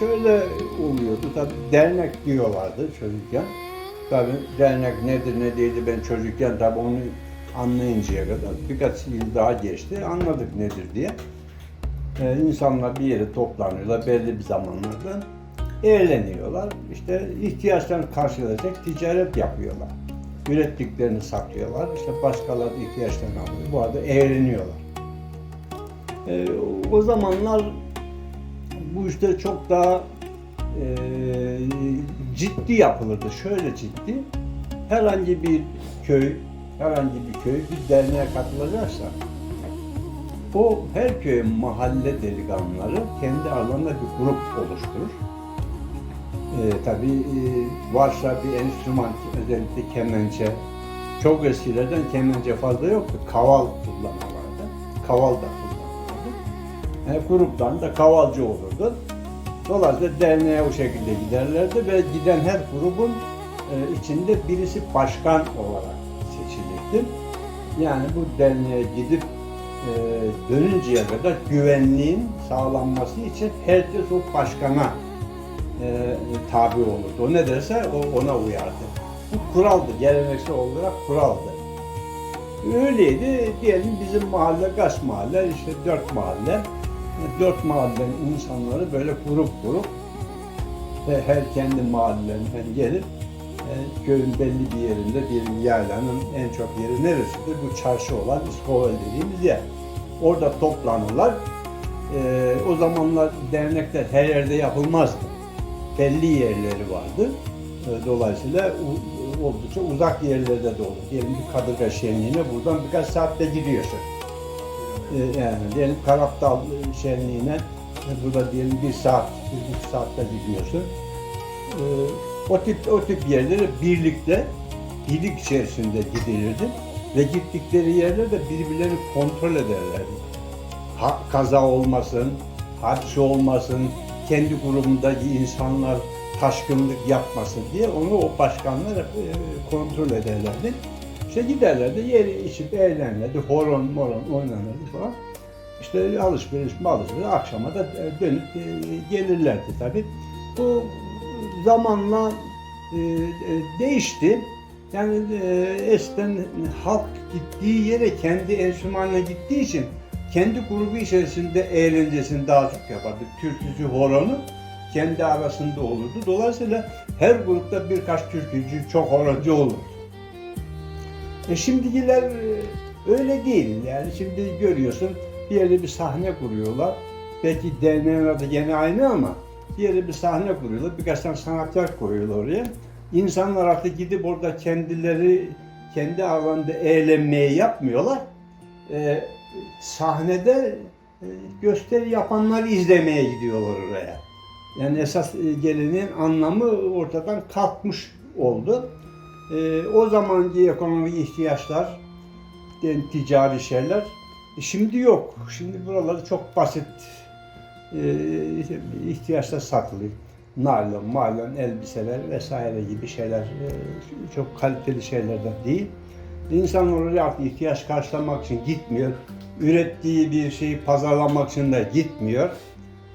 şöyle oluyordu tabii dernek diyorlardı çocukken. Tabii dernek nedir ne değildi ben çocukken tabii onu anlayıncaya kadar birkaç yıl daha geçti anladık nedir diye. Ee, insanlar bir yere toplanıyorlar belli bir zamanlarda eğleniyorlar. İşte ihtiyaçlarını karşılayacak ticaret yapıyorlar. Ürettiklerini satıyorlar. İşte başkaları ihtiyaçlarını alıyor. Bu arada eğleniyorlar. Ee, o zamanlar bu işte çok daha e, ciddi yapılırdı. Şöyle ciddi. Herhangi bir köy, herhangi bir köy bir derneğe katılacaksa o her köyün mahalle delikanlıları kendi aralarında bir grup oluşturur. Ee, tabii e, varsa bir enstrüman, özellikle kemençe, çok eskilerden kemençe fazla yoktu. Kaval kullanırlardı. Kaval da gruptan da kavalcı olurdu. Dolayısıyla derneğe o şekilde giderlerdi ve giden her grubun e, içinde birisi başkan olarak seçilirdi. Yani bu derneğe gidip e, dönünceye kadar güvenliğin sağlanması için herkes o başkana e, tabi olurdu. O ne derse o ona uyardı. Bu kuraldı, geleneksel olarak kuraldı. Öyleydi. Diyelim bizim mahalle kaç mahalle? İşte dört mahalle. Dört mahallenin insanları böyle grup grup ve her kendi mahallelerinden gelip e, köyün belli bir yerinde bir yaylanın en çok yeri neresidir? Bu çarşı olan İskovel dediğimiz yer. Orada toplanırlar. E, o zamanlar dernekler her yerde yapılmazdı. Belli yerleri vardı. E, dolayısıyla oldukça uzak yerlerde de olur. Diyelim bir Kadırga Şenliği'ne buradan birkaç saatte gidiyorsun. E, yani diyelim Karaptal Şenliği'ne e, burada diyelim bir saat, bir buçuk saatte gidiyorsun. E, o tip o tip yerlere birlikte birlik içerisinde gidilirdi ve gittikleri yerlerde birbirlerini kontrol ederlerdi. Ha, kaza olmasın, hadise olmasın, kendi grubundaki insanlar taşkınlık yapmasın diye onu o başkanlar kontrol ederlerdi. İşte giderlerdi, yeri içip eğlenirlerdi, horon moron oynanırdı falan. İşte alışveriş alışveriş akşama da e, dönüp e, gelirlerdi tabii. Bu zamanla e, değişti. Yani eskiden halk gittiği yere kendi enstrümanla gittiği için kendi grubu içerisinde eğlencesini daha çok yapardı. Türkücü horonu kendi arasında olurdu. Dolayısıyla her grupta birkaç türkücü, çok horoncu olur. E şimdikiler e, öyle değil. Yani şimdi görüyorsun bir yerde bir sahne kuruyorlar. Belki derneğin adı gene aynı ama bir yere bir sahne kuruyorlar. Birkaç tane sanatçılar koyuyorlar oraya. İnsanlar artık gidip orada kendileri kendi alanında eğlenmeyi yapmıyorlar. E, sahnede e, gösteri yapanları izlemeye gidiyorlar oraya. Yani esas e, geleneğin anlamı ortadan kalkmış oldu. E, o zamanki ekonomik ihtiyaçlar, yani ticari şeyler e, şimdi yok. Şimdi buraları çok basit e, ihtiyaçlar satılıyor. Naylon, maylon, elbiseler vesaire gibi şeyler e, çok kaliteli şeyler de değil. İnsanlar oraya ihtiyaç karşılamak için gitmiyor. Ürettiği bir şeyi pazarlamak için de gitmiyor.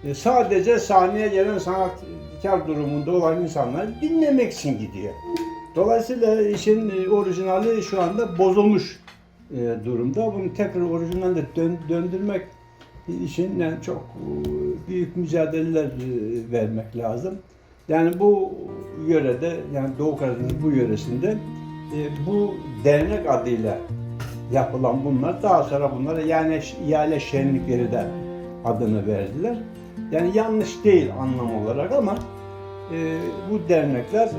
E, sadece sahneye gelen sanatkar durumunda olan insanlar dinlemek için gidiyor. Dolayısıyla işin e, orijinali şu anda bozulmuş e, durumda. Bunu tekrar orijinaline dön, döndürmek için yani çok e, büyük mücadeleler vermek lazım. Yani bu yörede yani Doğu Karadeniz bu yöresinde bu dernek adıyla yapılan bunlar daha sonra bunlara yani ihale şenlikleri de adını verdiler. Yani yanlış değil anlam olarak ama bu dernekler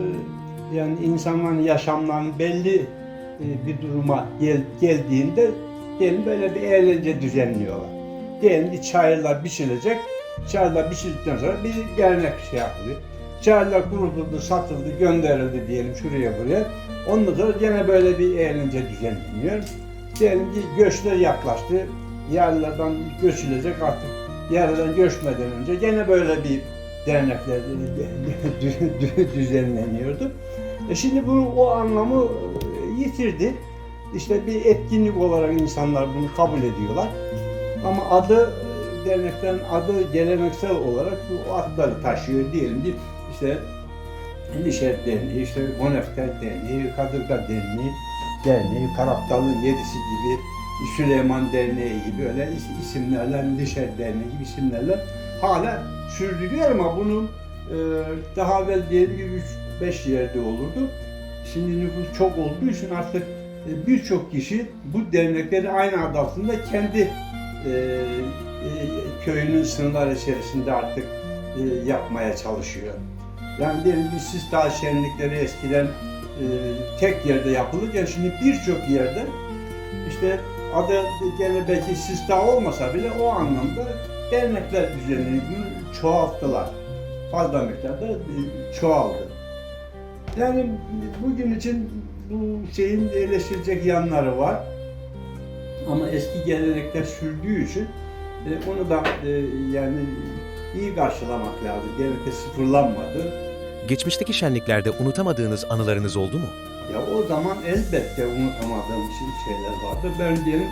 yani insanların yaşamlarının belli e, bir duruma gel, geldiğinde diyelim böyle bir eğlence düzenliyorlar. Diyelim ki çayırlar biçilecek. Çayırlar biçildikten sonra bir dernek şey yapılıyor. Çayırlar kurutuldu, satıldı, gönderildi diyelim şuraya buraya. Ondan sonra gene böyle bir eğlence düzenleniyor. Diyelim ki göçler yaklaştı. Yerlerden göçülecek artık. Yerlerden göçmeden önce gene böyle bir dernekler düzenleniyordu. E şimdi bu o anlamı e, yitirdi. İşte bir etkinlik olarak insanlar bunu kabul ediyorlar. Ama adı e, derneklerin adı geleneksel olarak bu adları taşıyor diyelim ki işte Nişet Derneği, işte Gonefter Derneği, Kadırga Derneği, Derneği, Karaptal'ın Yedisi gibi, Süleyman Derneği gibi öyle is- isimlerle, Nişet Derneği gibi isimlerle hala sürdürüyor ama bunun e, daha evvel diyelim ki 3-5 yerde olurdu. Şimdi nüfus çok olduğu için artık e, birçok kişi bu dernekleri aynı adı altında kendi e, e, köyünün sınırları içerisinde artık e, yapmaya çalışıyor. Yani diyelim ki Sistağ şenlikleri eskiden e, tek yerde yapılırken şimdi birçok yerde işte adı gene belki Sistağ olmasa bile o anlamda dernekler düzenini çoğalttılar. Fazla miktarda e, çoğaldı. Yani bugün için bu şeyin eleştirecek yanları var. Ama eski gelenekler sürdüğü için e, onu da e, yani iyi karşılamak lazım. Gelenekte sıfırlanmadı. Geçmişteki şenliklerde unutamadığınız anılarınız oldu mu? Ya o zaman elbette unutamadığım şey- şeyler vardı. Ben diyelim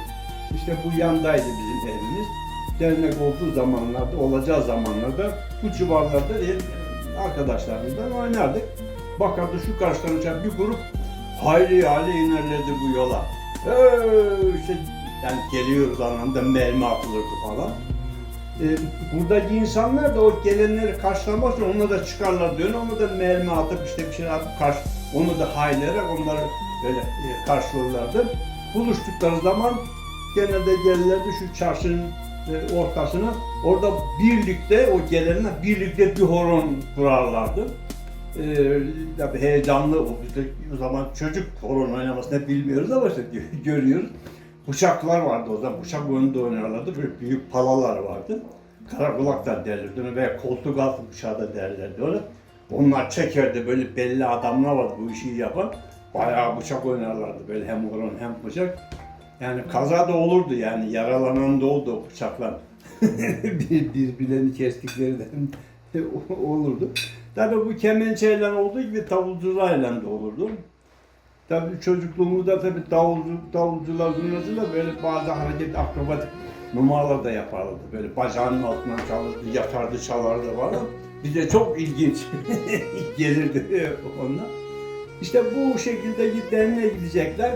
işte bu yandaydı bizim evimiz. Dernek olduğu zamanlarda, olacağı zamanlarda bu civarlarda el, arkadaşlarımızla oynardık. Bakardı şu karşıdan uçan bir grup hayli hayli inerlerdi bu yola. Ee, işte yani geliyoruz anlamda mermi atılırdı falan. Ee, buradaki insanlar da o gelenleri karşılamak için onlar da çıkarlar diyor. Onu da mermi atıp işte bir şeyler atıp karşı, onu da haylayarak onları böyle e, karşılarlardı. Buluştukları zaman genelde gelirlerdi şu çarşının e, ortasına. Orada birlikte o gelenler birlikte bir horon kurarlardı. Ee, tabii heyecanlı o de o zaman çocuk horon oynamasını bilmiyoruz ama işte gö- görüyoruz. Bıçaklar vardı o zaman. Bıçak oyunu da oynarlardı. Böyle büyük palalar vardı. Karakulaklar derlerdi ona veya koltuk altı bıçağı da derlerdi ona. Onlar çekerdi böyle belli adamlar vardı bu işi yapan. Bayağı bıçak oynarlardı böyle hem horon hem bıçak. Yani kaza da olurdu yani yaralanan da oldu o bıçakla. Bir, birbirlerini kestikleri de olurdu. Tabii bu kemençeyle olduğu gibi davulcularla da olurdu. Tabii çocukluğumuzda tabii davulcu, davulcular, zurnacılar böyle bazı hareket akrobatik numaralar da yaparlardı. Böyle bacağının altından çalırdı, yatardı, çalardı falan. Bize çok ilginç gelirdi onlar. İşte bu şekilde derneğe gidecekler.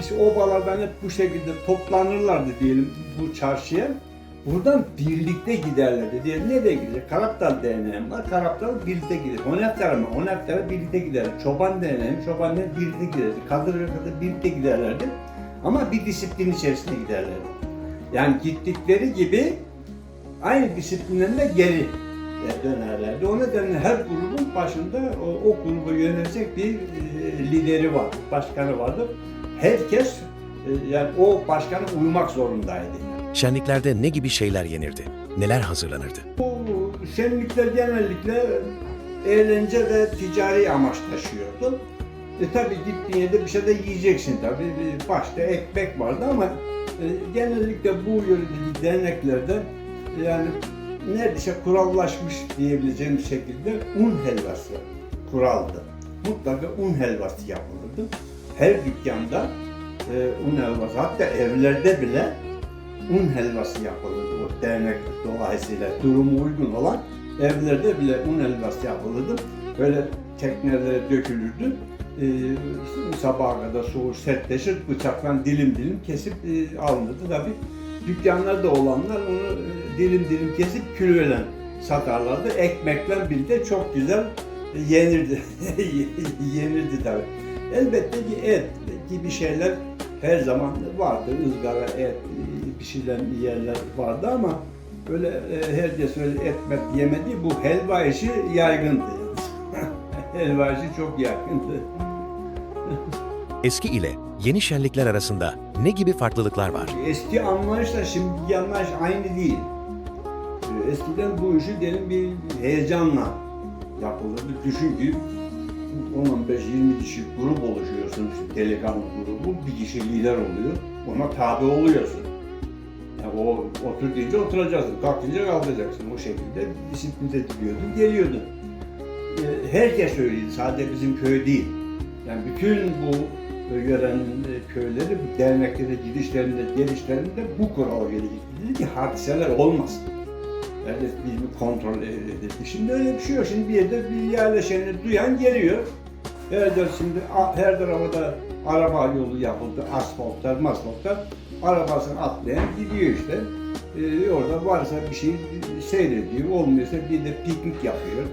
İşte obalardan hep bu şekilde toplanırlardı diyelim bu çarşıya. Buradan birlikte giderlerdi diye ne de gidecek? Karaptal Derneği var. Karaptal birlikte gider. Honefter mi? Honefter birlikte gider. Çoban Derneği, Çoban Derneği birlikte giderdi. Kadır ve Kadır birlikte giderlerdi. Ama bir disiplin içerisinde giderlerdi. Yani gittikleri gibi aynı disiplinden de geri e, dönerlerdi. O nedenle her grubun başında o, o grubu yönetecek bir e, lideri var, başkanı vardı. Herkes e, yani o başkana uymak zorundaydı. Şenliklerde ne gibi şeyler yenirdi? Neler hazırlanırdı? Bu şenlikler genellikle eğlence ve ticari amaç taşıyordu. E tabi gittiğin yerde bir şey de yiyeceksin tabi. Başta ekmek vardı ama e, genellikle bu yöredeki derneklerde yani neredeyse kurallaşmış diyebileceğim şekilde un helvası kuraldı. Mutlaka un helvası yapılırdı. Her dükkanda e, un helvası hatta evlerde bile un helvası yapılırdı o dernek dolayısıyla durumu uygun olan evlerde bile un helvası yapılırdı. Böyle teknelere dökülürdü. Ee, sabaha kadar soğur sertleşir, bıçakla dilim dilim kesip e, alınırdı. Tabi dükkanlarda olanlar onu e, dilim dilim kesip külüyle satarlardı. Ekmekle birlikte çok güzel yenirdi. yenirdi tabi. Elbette ki et gibi şeyler her zaman vardı. ızgara et, pişirilen yerler vardı ama böyle e, herkes öyle etmet yemedi. Bu helva işi yaygındı. helva işi çok yaygındı. Eski ile yeni şenlikler arasında ne gibi farklılıklar var? Eski anlayışla şimdiki anlayış aynı değil. Eskiden bu işi diyelim bir heyecanla yapılırdı. Düşün ki 10-15-20 kişi grup oluşuyorsun, işte delikanlı grubu, bir kişi lider oluyor, ona tabi oluyorsun. Yani o otur deyince oturacaksın, kalk deyince kalkacaksın. O şekilde disiplin ediliyordun, geliyordun. Ee, Herkes öyleydi, sadece bizim köy değil. Yani bütün bu yörenin e, köyleri bu derneklere gidişlerinde, gelişlerinde bu kurala göre gitti. Dedi ki hadiseler olmasın. Devlet bizi kontrol edildi. Şimdi öyle bir şey yok. Şimdi bir yerde bir yerleşeni duyan geliyor. Her şimdi her tarafa da araba yolu yapıldı. Asfaltlar, masfaltlar. Arabasını atlayan gidiyor işte. Ee, orada varsa bir şey seyrediyor. Olmuyorsa bir de piknik yapıyor.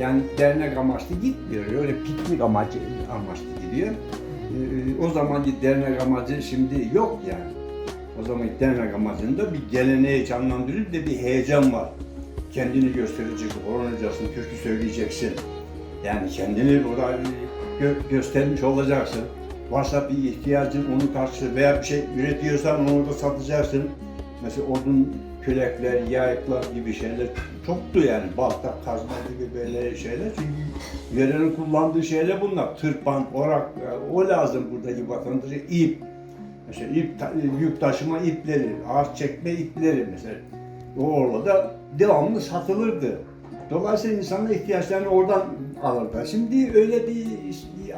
Yani dernek amaçlı gitmiyor. Öyle piknik amacı amaçlı gidiyor. Ee, o zamanki dernek amacı şimdi yok yani. O zaman dernek amacında bir geleneği canlandırıp de bir heyecan var. Kendini göstereceksin, oynayacaksın, türkü söyleyeceksin. Yani kendini burada gö- göstermiş olacaksın. Varsa bir ihtiyacın onu karşı veya bir şey üretiyorsan onu da satacaksın. Mesela odun, külekler, yayıklar gibi şeyler çoktu yani. Balta, kazma gibi böyle şeyler. Çünkü yörenin kullandığı şeyler bunlar. Tırpan, orak, o lazım buradaki vatandaşa. ip. Mesela ip, yük taşıma ipleri, ağaç çekme ipleri mesela. O orada devamlı satılırdı. Dolayısıyla insanlar ihtiyaçlarını oradan alırlar. Şimdi öyle bir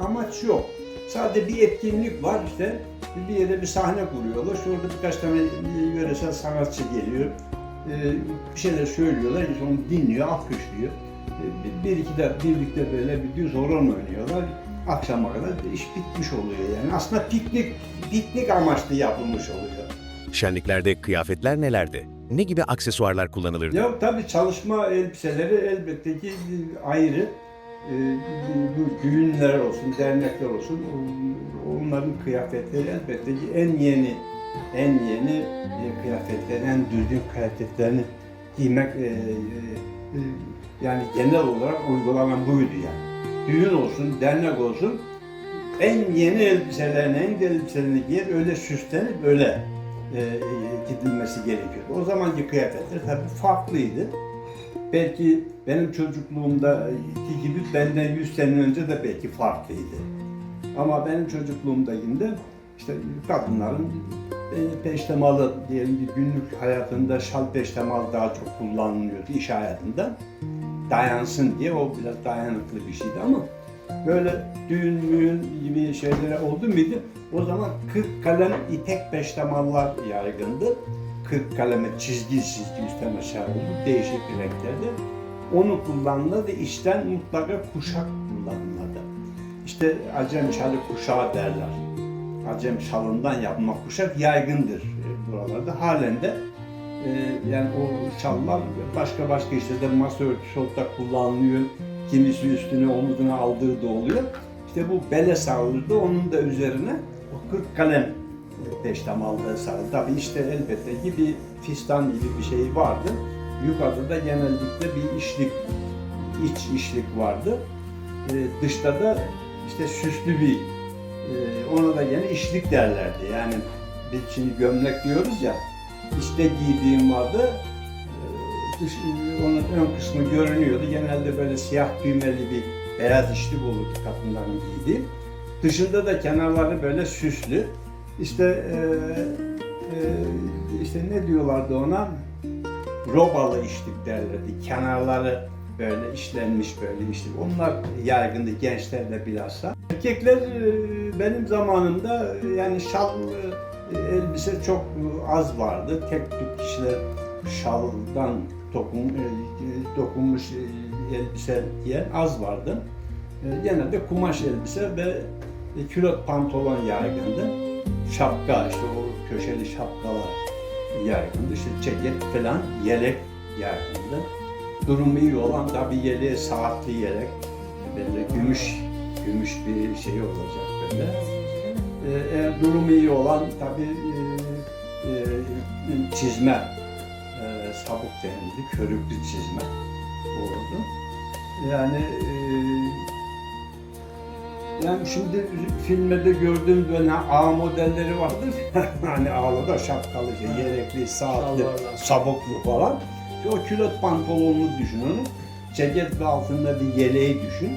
amaç yok. Sadece bir etkinlik var işte. Bir yere bir sahne kuruyorlar. İşte orada birkaç tane yöresel sanatçı geliyor. Ee, bir şeyler söylüyorlar. İnsan onu dinliyor, alkışlıyor. Ee, bir, iki de birlikte böyle bir düz horon oynuyorlar. Akşama kadar iş bitmiş oluyor yani. Aslında piknik piknik amaçlı yapılmış oluyor. Şenliklerde kıyafetler nelerdi? Ne gibi aksesuarlar kullanılırdı? Ya tabii çalışma elbiseleri elbette ki ayrı. Ee, bu düğünler olsun, dernekler olsun, onların kıyafetleri elbette ki en yeni, en yeni e, kıyafetlerini, en düzgün kıyafetlerini giymek e, e, yani genel olarak uygulanan buydu yani. Düğün olsun, dernek olsun, en yeni elbiselerini, en güzel elbiselerini giyer, öyle süslenip öyle e, gidilmesi gerekiyordu. O zamanki kıyafetler tabii farklıydı. Belki benim çocukluğumdaki gibi benden 100 sene önce de belki farklıydı. Ama benim çocukluğumdakinde işte kadınların e, peştemalı diyelim bir günlük hayatında şal peştemal daha çok kullanılıyordu iş hayatında. Dayansın diye o biraz dayanıklı bir şeydi ama böyle düğün müğün gibi şeylere oldu muydu? O zaman 40 kalem ipek peştemallar yaygındı. 40 kaleme çizgi çizgi üstten aşağı oldu değişik renklerde. Onu kullanılırdı. İşten mutlaka kuşak kullanılırdı. İşte Acem şalı kuşağı derler. Acem şalından yapma kuşak yaygındır buralarda. Halen de e, yani o şallar başka başka işte de masa örtüsü olarak kullanılıyor. Kimisi üstüne omuzuna aldığı da oluyor. İşte bu bele sarılırdı. Onun da üzerine o 40 kalem e, peştemalda sarıldı. Tabii işte elbette ki bir fistan gibi bir şey vardı. Yukarıda da genellikle bir işlik, iç işlik vardı. E, dışta da işte süslü bir, e, ona da gene işlik derlerdi. Yani biz şimdi gömlek diyoruz ya, işte giydiğim vardı, e, dış, onun ön kısmı görünüyordu. Genelde böyle siyah düğmeli bir beyaz işlik olurdu kadınların giydiği. Dışında da kenarları böyle süslü. İşte e, e, işte ne diyorlardı ona? Robalı işlik derlerdi. Kenarları böyle işlenmiş böyle işlik. Onlar yaygındı gençlerle bilhassa. Erkekler e, benim zamanımda e, yani şal e, elbise çok az vardı. Tek tük kişiler şaldan dokun, dokunmuş elbise giyen az vardı. Genelde kumaş elbise ve külot pantolon yaygındı. Şapka işte o köşeli şapkalar yaygındı. İşte ceket falan, yelek yaygındı. Durumu iyi olan tabi yeleği saatli yelek. Böyle gümüş, gümüş bir şey olacak böyle. Eğer durumu iyi olan tabi e, e, çizme, e, sabuk denildi, körüklü çizme oldu. Yani e, yani şimdi filmde gördüğüm böyle ağ modelleri vardır. hani ağlı da şapkalı, şey, yelekli, saatli, sabuklu falan. O külot pantolonunu düşün onu. Ceket ve altında bir yeleği düşün.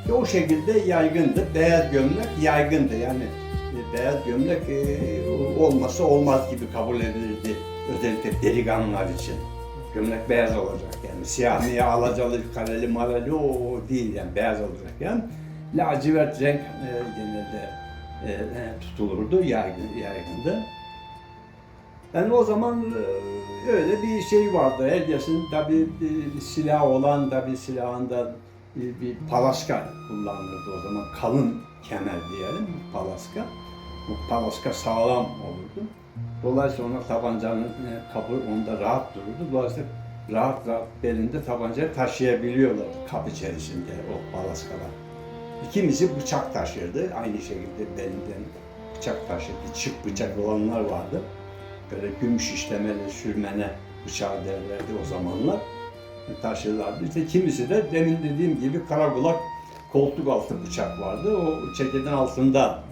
İşte o şekilde yaygındı. Beyaz gömlek yaygındı. Yani e, beyaz gömlek e, olmasa olmaz gibi kabul edilirdi. Özellikle delikanlılar için. Gömlek beyaz olacak yani. Siyah niye alacalı, kareli, mareli o değil yani. Beyaz olacak yani. Lacivert renk e, genelde e, e, tutulurdu, yaygın, yaygındı. Yani o zaman öyle bir şey vardı. Herkesin tabii bir silah olan da bir silahında bir, palaska kullanılırdı o zaman. Kalın kemer diyelim palaska. Bu palaska sağlam olurdu. Dolayısıyla ona tabancanın kapı onda rahat dururdu. Dolayısıyla rahat rahat belinde tabancayı taşıyabiliyorlardı kap içerisinde o palaskalar. Kimisi bıçak taşırdı. Aynı şekilde belinden bıçak taşırdı. Çık bıçak olanlar vardı. Böyle gümüş işlemeli sürmene bıçağı derlerdi o zamanlar. Taşırlardı. İşte kimisi de demin dediğim gibi karakulak koltuk altı bıçak vardı. O ceketin altında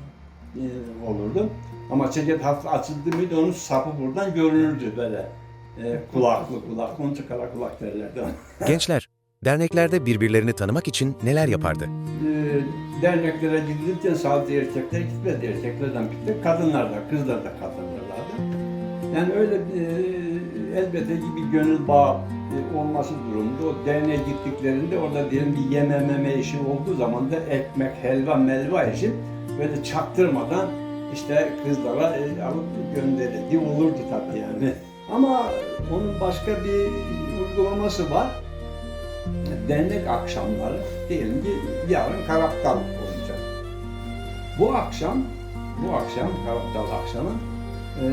e, olurdu. Ama ceket hafif açıldı mıydı onun sapı buradan görünürdü böyle. E, kulaklı kulak, onun için kara kulak derlerdi. Gençler, derneklerde birbirlerini tanımak için neler yapardı? e, derneklere gidilirken sadece erkekler gitmedi. Erkeklerden bir tek kadınlar da, kızlar da katılırlardı. Yani öyle bir, e, elbette ki bir gönül bağı e, olması durumunda. O derneğe gittiklerinde orada diyelim bir yeme işi olduğu zaman da ekmek, helva, melva işi böyle çaktırmadan işte kızlara e, alıp gönderildiği olurdu tabii yani. Ama onun başka bir uygulaması var dernek akşamları diyelim ki yarın Karaptal olacak. Bu akşam, bu akşam Karaptal akşamı e,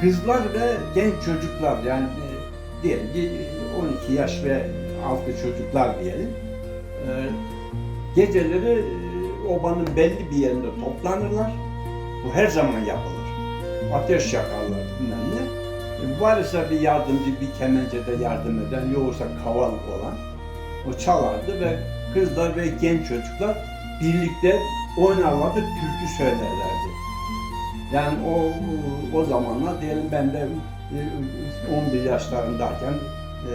kızlar ve genç çocuklar yani e, diyelim ki 12 yaş ve altı çocuklar diyelim e, geceleri e, obanın belli bir yerinde toplanırlar. Bu her zaman yapılır. Ateş yakarlar bilmem Varsa bir yardımcı, bir kemencede yardım eden, yoksa kaval olan o çalardı ve kızlar ve genç çocuklar birlikte oynarlardı, türkü söylerlerdi. Yani o o zamanlar diyelim ben de e, 11 yaşlarındayken e,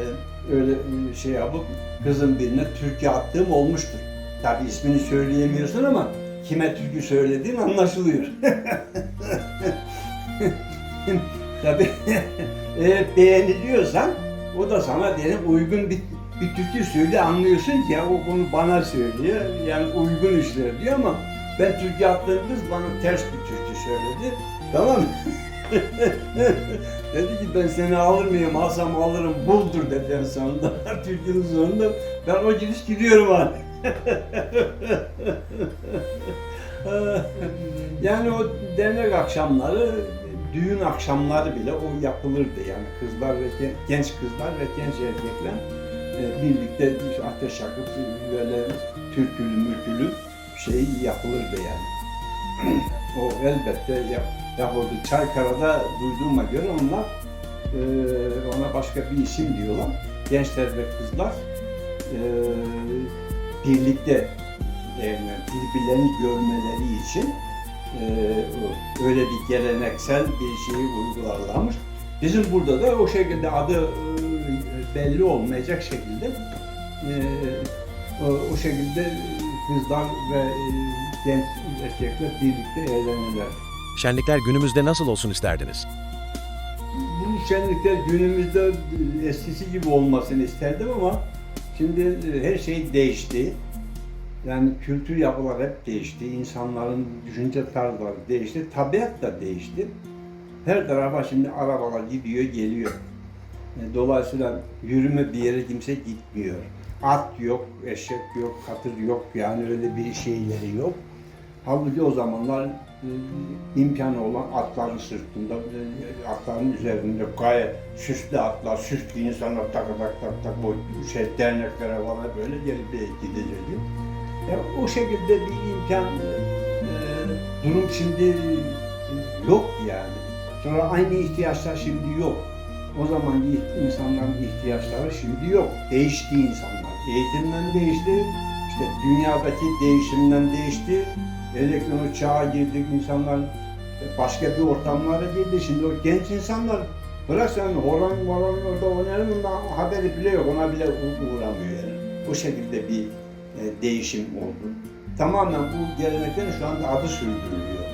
öyle e, şey yapıp kızın birine türkü attığım olmuştur. Tabi ismini söyleyemiyorsun ama kime türkü söylediğin anlaşılıyor. Tabi eğer beğeniliyorsan o da sana diyelim uygun bir bir türkü söyle anlıyorsun ki o konu bana söylüyor. Yani uygun işler diyor ama ben türkü attığım kız bana ters bir türkü söyledi. Tamam dedi ki ben seni alır mıyım? Alsam alırım. Buldur dedi en sonunda. Türkünün sonunda. Ben o gidiş gidiyorum ha. yani o dernek akşamları, düğün akşamları bile o yapılırdı yani kızlar ve gen- genç kızlar ve genç erkekler e, birlikte ateş yakıp böyle türkülü mürkülü şey yapılırdı yani. o elbette yap, yapıldı. Çaykara'da duyduğuma göre onlar e, ona başka bir isim diyorlar. Gençler ve kızlar e, birlikte evlen, birbirlerini görmeleri için e, öyle bir geleneksel bir şeyi uygularlarmış. Bizim burada da o şekilde adı e, belli olmayacak şekilde e, o, şekilde kızlar ve e, genç erkekler birlikte eğlenirler. Şenlikler günümüzde nasıl olsun isterdiniz? Bu şenlikler günümüzde eskisi gibi olmasını isterdim ama şimdi her şey değişti. Yani kültür yapılar hep değişti. İnsanların düşünce tarzları değişti. Tabiat da değişti. Her tarafa şimdi arabalar gidiyor, geliyor. E, Dolayısıyla yürüme bir yere kimse gitmiyor. At yok, eşek yok, katır yok yani öyle bir şeyleri yok. Halbuki o zamanlar e, imkanı olan atların sırtında, e, atların üzerinde gayet süslü atlar, süslü insanlar tak tak tak tak o şey derneklere falan böyle gelip de gidecekti. Ya o şekilde bir imkan e, durum şimdi yok yani. Sonra aynı ihtiyaçlar şimdi yok. O zaman insanların ihtiyaçları şimdi yok. Değişti insanlar. Eğitimden değişti. İşte dünyadaki değişimden değişti. Elektronik çağa girdik. insanlar başka bir ortamlara girdi. Şimdi o genç insanlar bırak sen horon moron orada oynarım ondan haberi bile yok. Ona bile uğramıyor yani. O şekilde bir e, değişim oldu. Tamamen bu geleneklerin şu anda adı sürdürülüyor.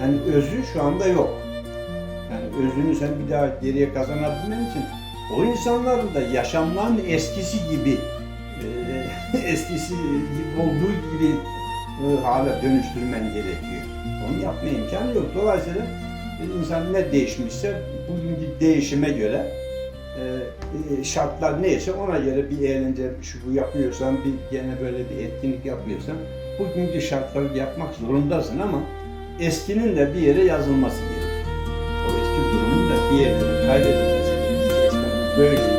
Yani özü şu anda yok. Yani özünü sen bir daha geriye kazanabilmen için o insanların da yaşamlarının eskisi gibi e, eskisi gibi olduğu gibi e, hale dönüştürmen gerekiyor. Onu yapma imkanı yok. Dolayısıyla insan ne değişmişse bugünkü değişime göre e, e, şartlar neyse ona göre bir eğlence şu bu yapıyorsan bir gene böyle bir etkinlik yapıyorsan bugünkü şartları yapmak zorundasın ama eskinin de bir yere yazılması gerekiyor. O eski durumun da bir yere kaydedilmesi. Eskiden böyle